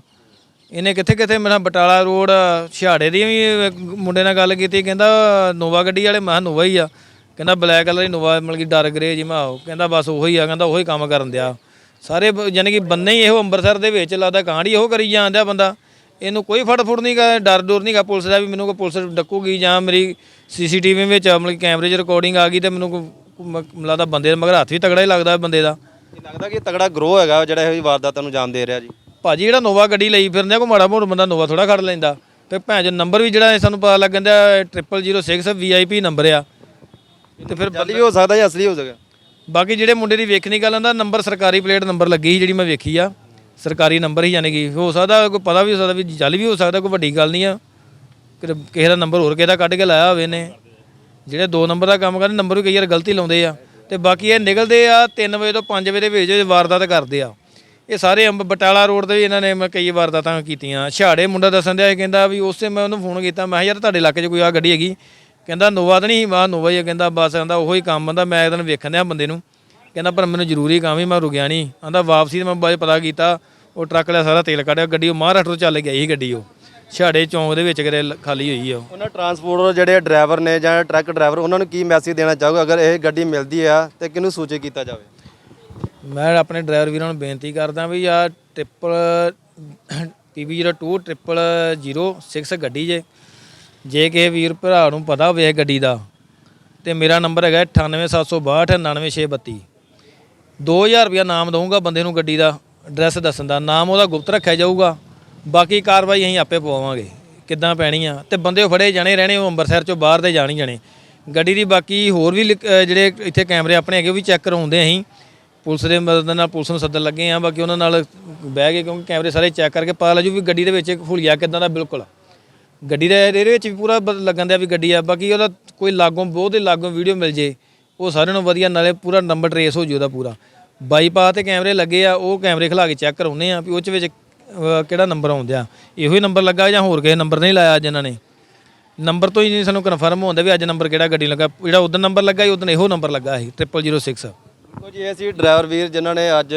ਇਹਨੇ ਕਿੱਥੇ ਕਿੱਥੇ ਮੇਰਾ ਬਟਾਲਾ ਰੋਡ, ਛਿਹਾੜੇ ਦੀ ਵੀ ਇੱਕ ਮੁੰਡੇ ਨਾਲ ਗੱਲ ਕੀਤੀ, ਕਹਿੰਦਾ, ਨੋਵਾ ਗੱਡੀ ਵਾਲੇ, ਮੈਂ ਕਿਹਾ, ਨੋਵਾ ਹੀ ਆ। ਕਹਿੰਦਾ ਬਲੈਕ ਕਲਰ ਦੀ ਨੋਵਾ, ਮਤਲਬ ਕਿ ਡਾਰਕ ਗ੍ਰੇ ਜਿਵੇਂ ਆਓ। ਕਹਿੰਦਾ, ਬਸ ਉਹੀ ਆ, ਕਹਿੰਦਾ, ਉਹੀ ਕੰਮ ਕਰਨ ਦਿਆ। ਸਾਰੇ ਬ- ਯਾਨੀ ਕਿ ਬੰਨੇ ਹੀ ਇਹੋ ਅੰਮ੍ਰਿਤਸਰ ਦੇ ਵਿੱਚ, ਲੱਗਦਾ ਕਾਂਡ ਹੀ ਇਹੋ ਕਰੀ ਜਾਂਦਾ ਬੰਦਾ। ਇਹਨੂੰ ਕੋਈ ਫੜ ਫੁੜ ਨਹੀਂ ਗਾ, ਡਰ ਡਰ ਨਹੀਂ ਗਾ ਪੁਲਿਸ ਦਾ ਵੀ ਮੈਨੂੰ ਕੋਈ ਪੁਲਿਸ ਡੱਕੂਗੀ ਜਾਂ ਮੇਰੀ ਸੀਸੀਟੀਵੀ ਵਿੱਚ, ਮਤਲਬ ਕਿ ਕੈਮਰੇ 'ਚ ਰਿਕਾਰਡਿੰਗ ਆ ਗਈ ਤੇ ਮੈਨੂੰ ਕੋਈ- ਮ- ਲੱਗਦਾ ਬੰਦੇ ਦਾ ਮਗਰ ਹੱਥ ਵੀ ਤਗੜਾ ਹੀ ਲੱਗਦਾ ਬੰਦੇ ਦਾ। ਇਹ ਲੱਗਦਾ ਕਿ ਤਗੜਾ ਗਰੋ ਹੈਗਾ, ਜਿਹੜਾ ਇਹੋ ਜਿਹੀ ਵਾਰਦਾਤਾਂ ਨੂੰ ਜਾਣ ਦੇ ਰਿਹਾ ਜੀ। ਭਾਜੀ ਜਿਹੜਾ ਨੋਵਾ ਗੱਡੀ ਲਈ ਫਿਰਦੇ ਆ ਕੋਈ ਮਾੜਾ ਮੋਟਾ ਬੰਦਾ ਨੋਵਾ ਥੋੜਾ ਖੜ ਲੈਂਦਾ। ਤੇ ਭੈਣ ਜੋ ਨੰਬਰ ਵੀ ਜਿਹੜਾ ਇਹ ਸਾਨੂੰ ਪਤਾ ਲੱਗਣ ਦਾ 0006 ਵੀਆਈਪੀ ਨੰਬਰ ਆ। ਤੇ ਫਿਰ ਜਾਲੀ ਵੀ ਹੋ ਸਕਦਾ ਜਾਂ ਅਸਲੀ ਹੋ ਸਕਦਾ। ਬਾਕੀ ਜਿਹੜੇ ਮੁੰਡੇ ਦੀ ਵੇਖਣੀ ਗੱਲ ਆਂਦਾ ਨੰਬਰ ਸਰਕਾਰੀ ਪਲੇਟ ਨੰਬਰ ਲੱਗੀ ਸੀ ਜਿਹੜੀ ਮੈਂ ਵੇਖੀ ਆ। ਸਰਕਾਰੀ ਨੰਬਰ ਹੀ ਯਾਨੀ ਕਿ ਹੋ ਸਕਦਾ ਕੋਈ ਪਤਾ ਵੀ ਹੋ ਸਕਦਾ ਵੀ ਜਲ ਵੀ ਹੋ ਸਕਦਾ ਕੋਈ ਵੱਡੀ ਗੱਲ ਨਹੀਂ ਆ। ਕਿ ਕਿਸੇ ਦਾ ਨੰਬਰ ਹੋਰ ਕਿਸੇ ਦਾ ਕੱਢ ਕੇ ਲਾਇਆ ਹੋਵੇ ਨੇ ਜਿਹੜੇ ਦੋ ਨੰਬਰ ਦਾ ਕੰਮ ਕਰਦੇ ਨੰਬਰ ਵੀ ਕਈ ਵਾਰ ਗਲਤੀ ਲਾਉਂਦੇ ਆ। ਤੇ ਬਾਕੀ ਇਹ ਨਿਕਲਦੇ ਆ 3 ਵਜੇ ਤੋਂ 5 ਵਜੇ ਦੇ ਵਿੱਚ ਵਾਰਦਾਤ ਕਰਦੇ ਆ। ਇਹ ਸਾਰੇ ਅੰਬ ਬਟਾਲਾ ਰੋਡ ਤੇ ਵੀ ਇਹਨਾਂ ਨੇ ਮੈਂ ਕਈ ਵਾਰਦਾਤਾਂ ਕੀਤੀਆਂ। ਛਾੜੇ ਮੁੰਡਾ ਦੱਸਣ ਦਿਆ ਇਹ ਕਹਿੰਦਾ ਵੀ ਉਸੇ ਮੈਂ ਉਹਨੂੰ ਫੋਨ ਕੀਤਾ, ਮੈਂ ਕਿਹਾ ਯਾਰ ਤੁਹਾਡੇ ਇਲਾਕੇ 'ਚ ਕੋਈ ਆ ਗੱਡੀ ਹੈਗੀ? ਕਹਿੰਦਾ, ਨੋਵਾ ਤਾਂ ਨਹੀਂ ਮਾ ਨੋਵਾ ਹੀ ਆ। ਕਹਿੰਦਾ, ਬਸ ਕਹਿੰਦਾ, ਉਹੀ ਕੰਮ ਬੰਦਾ, ਮੈਂ ਇਹਦਨ ਵੇਖਣ ਦਿਆ ਬੰਦੇ ਨੂੰ। ਕਹਿੰਦਾ, ਪਰ ਮੈਨੂੰ ਜ਼ਰੂਰੀ ਕੰਮ ਹੀ ਮੈਂ ਰੁਕਿਆ ਨਹੀਂ। ਆਂਦਾ, ਵਾਪਸੀ ਤੇ ਮੈਂ ਬਾਅਦ ਪਤਾ ਕੀਤਾ, ਉਹ ਟਰੱਕ ਵਾਲਾ ਸਾਰਾ ਤੇਲ ਕੱਢਿਆ, ਗੱਡੀ ਉਹ ਮਹਾਰਾਸ਼ਟਰ ਤੋਂ ਚੱਲ ਗਈ ਸੀ ਗੱਡੀ ਉਹ। ਛਾੜੇ ਚੌਂਕ ਦੇ ਵਿੱਚ ਕਿਤੇ ਖਾਲੀ ਹੋਈ ਆ ਉਹਨਾਂ ਟਰਾਂਸਪੋਰਟਰ ਜਿਹੜੇ ਡਰਾਈਵਰ ਨੇ ਜਾਂ ਟਰੱਕ ਡਰਾਈਵਰ ਉਹਨਾਂ ਨੂੰ ਕੀ ਮੈਸੇਜ ਦੇਣਾ ਚਾਹੋਗੇ? ਅਗਰ ਇਹ ਗੱਡੀ ਮਿਲਦੀ ਆ, ਤੇ ਕਿਹਨੂੰ ਸੂਚਿਤ ਕੀਤਾ ਜਾਵੇ? ਮੈਂ ਆਪਣੇ ਡਰਾਈਵਰ ਵੀਰਾਂ ਨੂੰ ਬੇਨਤੀ ਕਰਦਾ ਵੀ ਆ ਟ੍ਰਿਪਲ PB02 ਟ੍ਰਿਪਲ 06 ਗੱਡੀ ਜੇ ਜੇ ਕਿਸੇ ਵੀਰ ਭਰਾ ਨੂੰ ਪਤਾ ਹੋਵੇ ਇਹ ਗੱਡੀ ਦਾ, ਤੇ ਮੇਰਾ ਨੰਬਰ ਹੈਗਾ 98762 99632 2000 ਰੁਪਇਆ ਨਾਮ ਦਊਂਗਾ ਬੰਦੇ ਨੂੰ ਗੱਡੀ ਦਾ ਐਡਰੈਸ ਦੱਸਣ ਦਾ, ਨਾਮ ਉਹਦਾ ਗੁਪਤ ਰੱਖਿਆ ਜਾਊਗਾ, ਬਾਕੀ ਕਾਰਵਾਈ ਅਸੀਂ ਆਪੇ ਪਵਾਵਾਂਗੇ, ਕਿੱਦਾਂ ਪੈਣੀ ਆ, ਤੇ ਬੰਦੇ ਫੜੇ ਜਾਣੇ ਰਹਿਣੇ, ਉਹ ਅੰਮ੍ਰਿਤਸਰ ਚੋਂ ਬਾਹਰ ਦੇ ਜਾਣੀ ਜਾਣੇ। ਗੱਡੀ ਦੀ ਬਾਕੀ ਹੋਰ ਵੀ ਲਿਕ- ਜਿਹੜੇ ਇੱਥੇ ਕੈਮਰੇ ਆਪਣੇ ਹੈਗੇ ਉਹ ਵੀ ਚੈੱਕ ਕਰਾਉਂਦੇ ਅਸੀਂ। ਪੁਲਿਸ ਦੇ ਮਦਦ ਨਾਲ ਪੁਲਿਸ ਨੂੰ ਸੱਦਣ ਲੱਗੇ ਆ ਬਾਕੀ ਉਹਨਾਂ ਨਾਲ ਬਹਿ ਕੇ ਕਿਉਂਕਿ ਕੈਮਰੇ ਸਾਰੇ ਚੈੱਕ ਕਰਕੇ ਪਤਾ ਲੱਜੂ ਵੀ ਗੱਡੀ ਦੇ ਵਿੱਚ ਇੱਕ ਹੁਲੀਆ ਕਿੱਦਾਂ ਦਾ ਬਿਲਕੁਲ। ਗੱਡੀ ਦੇ ਇਹਦੇ ਵਿੱਚ ਵੀ ਪੂਰਾ ਲੱਗਣ ਦਿਆ ਵੀ ਗੱਡੀ ਆ, ਬਾਕੀ ਉਹਦਾ ਕੋਈ ਲਾਗੋਂ ਬਹੁਤ ਹੀ ਲਾਗੋਂ ਵੀਡੀਓ ਮਿਲ ਜੇ, ਉਹ ਸਾਰਿਆਂ ਨੂੰ ਵਧੀਆ ਨਾਲੇ ਪੂਰਾ ਨੰਬਰ ਟਰੇਸ ਹੋ ਜੂ ਉਹਦਾ ਪੂਰਾ। ਬਾਈਪਾਸ ਤੇ ਕੈਮਰੇ ਲੱਗੇ ਆ, ਉਹ ਕੈਮਰੇ ਖਿਲਾ ਕੇ ਚੈੱਕ ਕਰਾਉਨੇ ਆ ਵੀ ਉਹ ਚ ਵਿੱਚ ਕਿਹੜਾ ਨੰਬਰ ਆਉਂਦਿਆ। ਇਹੋ ਹੀ ਨੰਬਰ ਲੱਗਾ ਜਾਂ ਹੋਰ ਕਿਸੇ ਨੰਬਰ ਨਹੀਂ ਲਾਇਆ ਅੱਜ ਇਹਨਾਂ ਨੇ। ਨੰਬਰ ਤੋਂ ਹੀ ਨਹੀਂ ਸਾਨੂੰ ਕਨਫਰਮ ਹੁੰਦਾ ਵੀ ਅੱਜ ਨੰਬਰ ਕਿਹੜਾ ਗੱਡੀ ਲੱਗਾ, ਜਿਹੜਾ ਉਦੋਂ ਨੰਬਰ ਲੱਗਾ ਸੀ ਉਦੋਂ ਇਹੋ ਨੰਬਰ ਲੱਗਾ ਸੀ 0006 ਦੇਖੋ ਜੀ, ਇਹ ਸੀ ਡਰਾਈਵਰ ਵੀਰ ਜਿਨ੍ਹਾਂ ਨੇ ਅੱਜ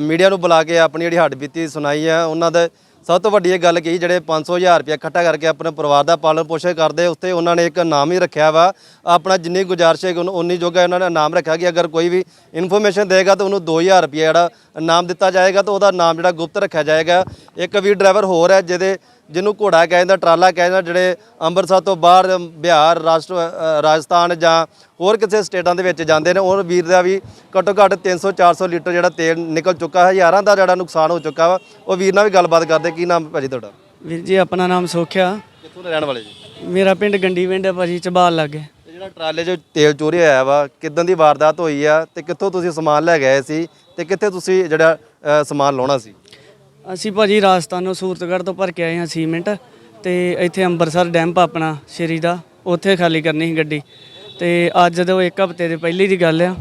ਮੀਡੀਆ ਨੂੰ ਬੁਲਾ ਕੇ ਆਪਣੀ ਜਿਹੜੀ ਹੱਡਬੀਤੀ ਸੁਣਾਈ ਹੈ। ਉਹਨਾਂ ਦਾ ਸਭ ਤੋਂ ਵੱਡੀ ਇਹ ਗੱਲ ਕਹੀ, ਜਿਹੜੇ 500000 ਰੁਪਏ ਇਕੱਠਾ ਕਰਕੇ ਆਪਣੇ ਪਰਿਵਾਰ ਦਾ ਪਾਲਣ ਪੋਸ਼ਣ ਕਰਦੇ ਉੱਤੇ ਉਹਨਾਂ ਨੇ ਇੱਕ ਨਾਮ ਹੀ ਰੱਖਿਆ ਵਾ। ਆਪਣਾ ਜਿੰਨੀ ਗੁਜ਼ਾਰਿਸ਼ ਹੈ ਉਹਨੂੰ ਉਨੀ ਜੋਗਾ ਉਹਨਾਂ ਨੇ ਨਾਮ ਰੱਖਿਆ ਕਿ ਅਗਰ ਕੋਈ ਵੀ ਇਨਫੋਰਮੇਸ਼ਨ ਦੇਗਾ ਤਾਂ ਉਹਨੂੰ 2000 ਰੁਪਏ ਜਿਹੜਾ ਨਾਮ ਦਿੱਤਾ ਜਾਏਗਾ ਤਾਂ ਉਹਦਾ ਨਾਮ ਜਿਹੜਾ ਗੁਪਤ ਰੱਖਿਆ ਜਾਏਗਾ। ਇੱਕ ਵੀਰ ਡਰਾਈਵਰ ਹੋਰ ਹੈ ਜਿਹਦੇ ਜਿਹਨੂੰ ਘੋੜਾ ਕਹਿੰਦਾ ਟਰਾਲਾ ਕਹਿੰਦਾ ਜਿਹੜੇ ਅੰਮ੍ਰਿਤਸਰ ਤੋਂ ਬਾਹਰ ਬਿਹਾਰ ਰਾਸ਼ਟਰ ਰਾਜਸਥਾਨ ਜਾਂ ਹੋਰ ਕਿਸੇ ਸਟੇਟਾਂ ਦੇ ਵਿੱਚ ਜਾਂਦੇ ਨੇ ਉਹ ਵੀਰ ਦਾ ਵੀ ਘੱਟੋ ਘੱਟ 300 400 ਲੀਟਰ ਜਿਹੜਾ ਤੇਲ ਨਿਕਲ ਚੁੱਕਾ ਹੈ ਹਜ਼ਾਰਾਂ ਦਾ ਜਿਹੜਾ ਨੁਕਸਾਨ ਹੋ ਚੁੱਕਾ ਵਾ। ਉਹ ਵੀਰ ਨਾਲ ਵੀ ਗੱਲਬਾਤ ਕਰਦੇ ਕੀ ਨਾਮ ਭਾਜੀ ਤੁਹਾਡਾ? ਵੀਰ ਜੀ ਆਪਣਾ ਨਾਮ ਸੋਖਿਆ। ਕਿੱਥੋਂ ਦੇ ਰਹਿਣ ਵਾਲੇ ਜੀ? ਮੇਰਾ ਪਿੰਡ ਗੰਡੀ ਪਿੰਡ ਹੈ ਭਾਜੀ ਚਬਾਲ ਲੱਗੇ। ਜਿਹੜਾ ਟਰਾਲੇ 'ਚ ਤੇਲ ਚੋਰੀ ਹੋਇਆ ਵਾ ਕਿਦਾਂ ਦੀ ਵਾਰਦਾਤ ਹੋਈ ਆ ਤੇ ਕਿੱਥੋਂ ਤੁਸੀਂ ਸਮਾਨ ਲੈ ਗਏ ਸੀ ਤੇ ਕਿੱਥੇ ਤੁਸੀਂ ਜਿਹੜਾ ਸਮਾਨ ਲਾਉਣਾ ਸੀ? ਅਸੀਂ ਭਾਜੀ ਰਾਜਸਥਾਨੋਂ ਸੂਰਤਗੜ੍ਹ ਤੋਂ ਭਰ ਕੇ ਆਏ ਹਾਂ ਸੀਮੈਂਟ ਤੇ ਇੱਥੇ ਅੰਮ੍ਰਿਤਸਰ ਡੈਂਪ ਆਪਣਾ ਸ਼੍ਰੀ ਦਾ, ਉੱਥੇ ਖਾਲੀ ਕਰਨੀ ਸੀ ਗੱਡੀ। ਤੇ ਅੱਜ ਤੋਂ ਇੱਕ ਹਫ਼ਤੇ ਦੇ ਪਹਿਲੀ ਦੀ ਗੱਲ ਆ,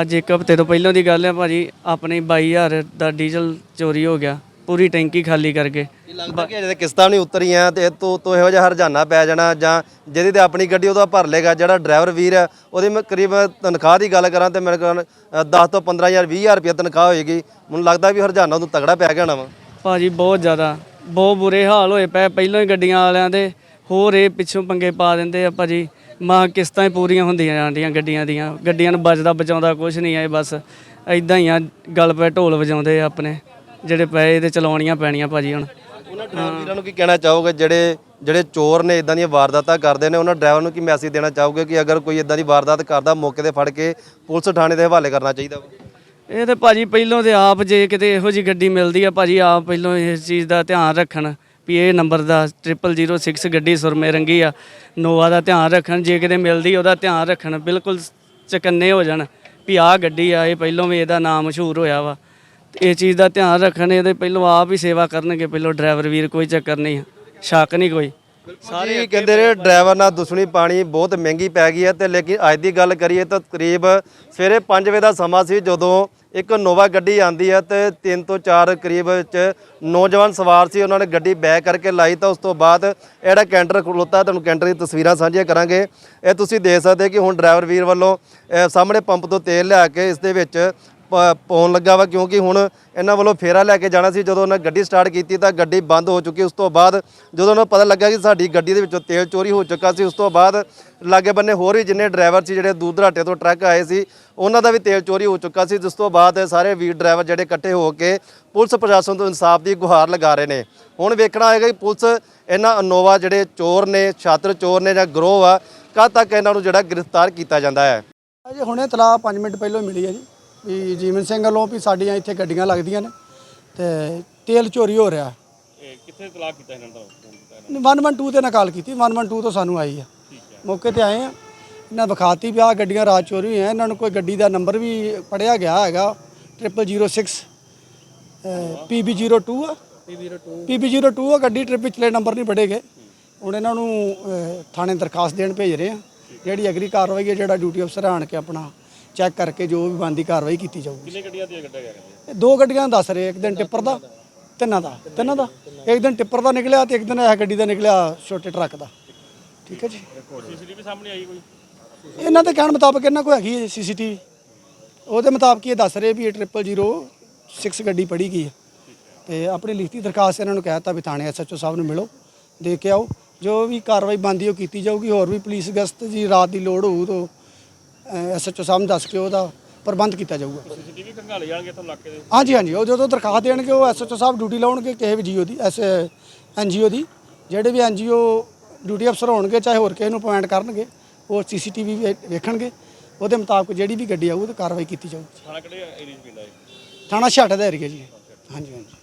ਅੱਜ ਇੱਕ ਹਫ਼ਤੇ ਤੋਂ ਪਹਿਲਾਂ ਦੀ ਗੱਲ ਆ ਭਾਜੀ, ਆਪਣੇ 22000 ਦਾ ਡੀਜ਼ਲ ਚੋਰੀ ਹੋ ਗਿਆ। ਪੂਰੀ ਟੈਂਕੀ ਖਾਲੀ ਕਰਕੇ। ਇਹ ਲੱਗਦਾ ਕਿ ਅਜੇ ਕਿਸ਼ਤਾਂ ਨਹੀਂ ਉਤਰੀਆਂ ਤੇ ਤੋਂ ਤੋਂ ਇਹੋ ਜਿਹਾ ਹਰਜਾਨਾ ਪੈ ਜਾਣਾ ਜਾਂ ਜਿਹਦੀ ਤੇ ਆਪਣੀ ਗੱਡੀ ਉਹਦਾ ਭਰ ਲੇਗਾ ਜਿਹੜਾ ਡਰਾਈਵਰ ਵੀਰ ਹੈ ਉਹਦੀ ਮੈਂ ਕਰੀਬ ਤਨਖਾਹ ਦੀ ਗੱਲ ਕਰਾਂ ਤੇ ਮੇਰੇ ਕੋਲ 10 ਤੋਂ 15000 20000 ਰੁਪਏ ਤਨਖਾਹ ਹੋਏਗੀ। ਮੈਨੂੰ ਲੱਗਦਾ ਵੀ ਹਰਜਾਨਾ ਉਹਨੂੰ ਤਗੜਾ ਪੈ ਗਿਆ ਹੋਣਾ ਵਾ। ਭਾਜੀ ਬਹੁਤ ਜ਼ਿਆਦਾ। ਬਹੁਤ ਬੁਰੇ ਹਾਲ ਹੋਏ ਪਏ ਪਹਿਲਾਂ ਹੀ ਗੱਡੀਆਂ ਵਾਲਿਆਂ ਦੇ ਹੋਰ ਇਹ ਪਿੱਛੋਂ ਪੰਗੇ ਪਾ ਦਿੰਦੇ ਆ ਭਾਜੀ। ਮਾਂ ਕਿਸ਼ਤਾਂ ਹੀ ਪੂਰੀਆਂ ਹੁੰਦੀਆਂ ਜਾਂਦੀਆਂ ਗੱਡੀਆਂ ਦੀਆਂ। ਗੱਡੀਆਂ ਨੂੰ ਬਚਦਾ ਬਚਾਉਂਦਾ ਕੁਝ ਨਹੀਂ ਆ ਇਹ ਬਸ। ਐਦਾਂ ਹੀ ਆ ਗਲ ਪੈ ਢੋਲ ਵਜਾਉਂਦੇ ਆ ਆਪਣੇ। ਜਿਹੜੇ ਪਏ ਤੇ ਚਲਾਉਣੀਆਂ ਪੈਣੀਆਂ ਭਾਜੀ ਹੁਣ। ਉਹਨਾਂ ਡਰਾਈਵਰ ਨੂੰ ਕੀ ਕਹਿਣਾ ਚਾਹੋਗੇ? ਜਿਹੜੇ ਜਿਹੜੇ ਚੋਰ ਨੇ ਇਦਾਂ ਦੀਆਂ ਵਾਰਦਾਤਾਂ ਕਰਦੇ ਨੇ ਉਹਨਾਂ ਡਰਾਈਵਰ ਨੂੰ ਕੀ ਮੈਸੇਜ ਦੇਣਾ ਚਾਹੋਗੇ ਕਿ ਅਗਰ ਕੋਈ ਇਦਾਂ ਦੀ ਵਾਰਦਾਤ ਕਰਦਾ ਮੌਕੇ ਤੇ ਫੜ ਕੇ ਪੁਲਿਸ ਥਾਣੇ ਦੇ ਹਵਾਲੇ ਕਰਨਾ ਚਾਹੀਦਾ ਵਾ ਇਹ ਤੇ ਭਾਜੀ ਪਹਿਲੋਂ ਤੇ ਆਪ ਜੇ ਕਿਤੇ ਇਹੋ ਜੀ ਗੱਡੀ ਮਿਲਦੀ ਆ ਭਾਜੀ ਆਪ ਪਹਿਲੋਂ ਇਸ ਚੀਜ਼ ਦਾ ਧਿਆਨ ਰੱਖਣ ਵੀ ਇਹ ਨੰਬਰ ਦਾ 0006 ਗੱਡੀ ਸੁਰਮੇ ਰੰਗੀ ਆ ਨੋਵਾ ਦਾ ਧਿਆਨ ਰੱਖਣ ਜੇ ਕਿਤੇ ਮਿਲਦੀ ਉਹਦਾ ਧਿਆਨ ਰੱਖਣ ਬਿਲਕੁਲ ਚਕੰਨੇ ਹੋ ਜਾਣ ਵੀ ਆਹ ਗੱਡੀ ਆ ਇਹ ਪਹਿਲੋਂ ਵੀ ਇਹਦਾ ਨਾਮ ਮਸ਼ਹੂਰ ਹੋਇਆ ਵਾ। ਇਹ ਚੀਜ਼ ਦਾ ਧਿਆਨ ਰੱਖਣ, ਇਹਦੇ ਪਹਿਲੋਂ ਆਪ ਹੀ ਸੇਵਾ ਕਰਨਗੇ, ਪਹਿਲੋਂ ਡਰਾਈਵਰ ਵੀਰ, ਕੋਈ ਚੱਕਰ ਨਹੀਂ, ਸ਼ੱਕ ਨਹੀਂ ਕੋਈ। ਸਾਰੇ ਕਹਿੰਦੇ ਨੇ ਡਰਾਈਵਰ ਨਾਲ ਦੁਸ਼ਮਣੀ ਪਾਣੀ ਬਹੁਤ ਮਹਿੰਗੀ ਪੈ ਗਈ ਹੈ ਤੇ ਲੇਕਿਨ ਅੱਜ ਦੀ ਗੱਲ ਕਰੀਏ ਤਾਂ ਕਰੀਬ ਸਵੇਰੇ 5 ਵਜੇ ਦਾ ਸਮਾਂ ਸੀ, ਜਦੋਂ ਇੱਕ ਨੋਵਾ ਗੱਡੀ ਆਂਦੀ ਹੈ ਤੇ ਤਿੰਨ ਤੋਂ ਚਾਰ ਕਰੀਬ ਚ ਨੌਜਵਾਨ ਸਵਾਰ ਸੀ, ਉਹਨਾਂ ਨੇ ਗੱਡੀ ਬੈਕ ਕਰਕੇ ਲਾਈ ਤਾਂ ਉਸ ਤੋਂ ਬਾਅਦ ਇਹ ਕੈਂਟਰ ਖਲੋਤਾ, ਤੁਹਾਨੂੰ ਕੈਂਟਰ ਦੀ ਤਸਵੀਰਾਂ ਸਾਂਝੀਆਂ ਕਰਾਂਗੇ। ਇਹ ਤੁਸੀਂ ਦੇਖ ਸਕਦੇ ਕਿ ਹੁਣ ਡਰਾਈਵਰ ਵੀਰ ਵੱਲੋਂ ਸਾਹਮਣੇ ਪੰਪ ਤੋਂ ਤੇਲ ਲਿਆ ਕੇ ਇਸ ਦੇ ਵਿੱਚ ਪਾਉਣ ਲੱਗਾ ਵਾ ਕਿਉਂਕਿ ਹੁਣ ਇਹਨਾਂ ਵੱਲੋਂ ਫੇਰਾ ਲੈ ਕੇ ਜਾਣਾ ਸੀ। ਜਦੋਂ ਉਹਨਾਂ ਗੱਡੀ ਸਟਾਰਟ ਕੀਤੀ ਤਾਂ ਗੱਡੀ ਬੰਦ ਹੋ ਚੁੱਕੀ। ਉਸ ਤੋਂ ਬਾਅਦ ਜਦੋਂ ਉਹਨਾਂ ਨੂੰ ਪਤਾ ਲੱਗਾ ਕਿ ਸਾਡੀ ਗੱਡੀ ਦੇ ਵਿੱਚੋਂ ਤੇਲ ਚੋਰੀ ਹੋ ਚੁੱਕਾ ਸੀ, ਉਸ ਤੋਂ ਬਾਅਦ ਲਾਗੇ ਬੰਨੇ ਹੋਰ ਵੀ ਜਿੰਨੇ ਡਰਾਈਵਰ ਸੀ, ਜਿਹੜੇ ਦੂਰ ਦਰਾਟੇ ਤੋਂ ਟਰੱਕ ਆਏ ਸੀ, ਉਹਨਾਂ ਦਾ ਵੀ ਤੇਲ ਚੋਰੀ ਹੋ ਚੁੱਕਾ ਸੀ। ਜਿਸ ਤੋਂ ਬਾਅਦ ਸਾਰੇ ਵੀਰ ਡਰਾਈਵਰ ਜਿਹੜੇ ਇਕੱਠੇ ਹੋ ਕੇ ਪੁਲਿਸ ਪ੍ਰਸ਼ਾਸਨ ਤੋਂ ਇਨਸਾਫ ਦੀ ਗੁਹਾਰ ਲਗਾ ਰਹੇ ਨੇ। ਹੁਣ ਵੇਖਣਾ ਹੋਏਗਾ ਕਿ ਪੁਲਿਸ ਇਹਨਾਂ ਅਨੋਵਾ ਜਿਹੜੇ ਚੋਰ ਨੇ, ਛਾਤਰ ਚੋਰ ਨੇ ਜਾਂ ਗਰੋਹ ਆ, ਕਦ ਤੱਕ ਇਹਨਾਂ ਨੂੰ ਜਿਹੜਾ ਗ੍ਰਿਫਤਾਰ ਕੀਤਾ ਜਾਂਦਾ ਹੈ। ਅਜੇ ਹੁਣੇ ਤਲਾਹ 5 ਮਿੰਟ ਪਹਿਲਾਂ ਮਿਲੀ ਹੈ ਜੀ। ਵੀ ਜੀਵਨ ਸਿੰਘ ਵੱਲੋਂ ਵੀ ਸਾਡੀਆਂ ਇੱਥੇ ਗੱਡੀਆਂ ਲੱਗਦੀਆਂ ਨੇ ਤੇ ਤੇਲ ਚੋਰੀ ਹੋ ਰਿਹਾ। ਇਹ ਕਿੱਥੇ ਤਲਾਹ ਕੀਤਾ ਇਹਨਾਂ ਦਾ? 112 ਤੇ ਨਕਾਲ ਕੀਤੀ 112 ਤੋਂ ਸਾਨੂੰ ਆਈ ਆ। ਮੌਕੇ ਤੇ ਆਏ ਆ। ਇਹਨਾਂ ਵਿਖਾਤੀ ਵੀ ਆਹ ਗੱਡੀਆਂ ਰਾਤ ਚੋਰੀ ਹੋਈਆਂ। ਇਹਨਾਂ ਨੂੰ ਕੋਈ ਗੱਡੀ ਦਾ ਨੰਬਰ ਵੀ ਪੜਿਆ ਗਿਆ ਹੈਗਾ। 0006 PB02 ਆ। PB02 ਆ ਗੱਡੀ ਟ੍ਰਿਪ ਪਿਛਲੇ ਨੰਬਰ ਨਹੀਂ ਪੜੇਗੇ ਹੁਣ ਇਹਨਾਂ ਨੂੰ ਥਾਣੇ ਦਰਖਾਸਤ ਦੇਣ ਭੇਜ ਰਹੇ ਆ। ਜਿਹੜੀ ਅਗਲੀ ਕਾਰਵਾਈ ਹੈ ਜਿਹੜਾ ਡਿਊਟੀ ਅਫਸਰ ਆਣ ਕੇ ਆਪਣਾ ਚੈੱਕ ਕਰਕੇ ਜੋ ਵੀ ਬੰਦੀ ਕਾਰਵਾਈ ਕੀਤੀ ਜਾਊਗੀ। ਕਿੰਨੇ ਗੱਡੀਆਂ ਦੀਆਂ ਗੱਡੀਆਂ ਇਹ ਦੋ ਗੱਡੀਆਂ ਦੱਸ ਰਹੇ ਇੱਕ ਦਿਨ ਟਿੱਪਰ ਦਾ ਤਿੰਨਾਂ ਦਾ ਤਿੰਨਾਂ ਦਾ। ਇੱਕ ਦਿਨ ਟਿੱਪਰ ਦਾ ਨਿਕਲਿਆ ਤੇ ਇੱਕ ਦਿਨ ਇਹ ਗੱਡੀ ਦਾ ਨਿਕਲਿਆ ਛੋਟੇ ਟਰੱਕ ਦਾ। ਠੀਕ ਹੈ ਜੀ। ਸੀਸੀਟੀਵੀ ਸਾਹਮਣੇ ਆਈ ਕੋਈ? ਇਹਨਾਂ ਦੇ ਕਹਿਣ ਮੁਤਾਬਕ ਇਹਨਾਂ ਕੋਲ ਹੈਗੀ ਹੈ ਸੀਸੀਟੀਵੀ। ਉਹਦੇ ਮੁਤਾਬਕ ਇਹ ਦੱਸ ਰਹੇ ਵੀ ਇਹ 0006 ਗੱਡੀ ਪੜੀ ਗਈ ਹੈ। ਤੇ ਆਪਣੀ ਲਿਖਤੀ ਦਰਖਾਸਤ ਇਹਨਾਂ ਨੂੰ ਕਹਿਤਾ ਵੀ ਥਾਣੇ ਐਸਐਚਓ ਸਾਹਿਬ ਨੂੰ ਮਿਲੋ ਦੇ ਕੇ ਆਓ। ਜੋ ਵੀ ਕਾਰਵਾਈ ਬੰਦੀ ਉਹ ਕੀਤੀ ਜਾਊਗੀ। ਹੋਰ ਵੀ ਪੁਲਿਸ ਗਸਤ ਜੀ ਰਾਤ ਦੀ ਲੋੜ ਹੋਊ ਤਾਂ ਐਸਐਚਓ ਸਾਹਿਬ ਨੂੰ ਦੱਸ ਕੇ ਉਹਦਾ ਪ੍ਰਬੰਧ ਕੀਤਾ ਜਾਊਗਾ। ਸੀਸੀਟੀਵੀ ਖੰਗਾਲੇ ਜਾਣਗੇ ਤੋਂ ਇਲਾਕੇ ਦੇ ਹਾਂਜੀ ਹਾਂਜੀ ਉਹ ਜਦੋਂ ਦਰਖਾਸਤ ਦੇਣਗੇ ਉਹ ਐਸਐਚਓ ਸਾਹਿਬ ਡਿਊਟੀ ਲਾਉਣਗੇ ਕਿਸੇ ਵੀ ਜੀਓ ਦੀ ਐਸ ਐਨਜੀਓ ਦੀ। ਜਿਹੜੇ ਵੀ ਐਨਜੀਓ ਡਿਊਟੀ ਅਫਸਰ ਹੋਣਗੇ ਚਾਹੇ ਹੋਰ ਕਿਸੇ ਨੂੰ ਅਪਾਇੰਟ ਕਰਨਗੇ ਉਹ ਸੀਸੀਟੀਵੀ ਵੇਖਣਗੇ। ਉਹਦੇ ਮੁਤਾਬਕ ਜਿਹੜੀ ਵੀ ਗੱਡੀ ਆਊ ਉਹ ਤੇ ਕਾਰਵਾਈ ਕੀਤੀ ਜਾਊਗੀ ਥਾਣਾ ਕਿਹੜੇ ਏਰੀਆ 'ਚ ਪੈਂਦਾ ਹੈ ਥਾਣਾ ਛਾਟਾ ਦਾ ਏਰੀਆ ਜੀ। ਹਾਂਜੀ ਹਾਂਜੀ।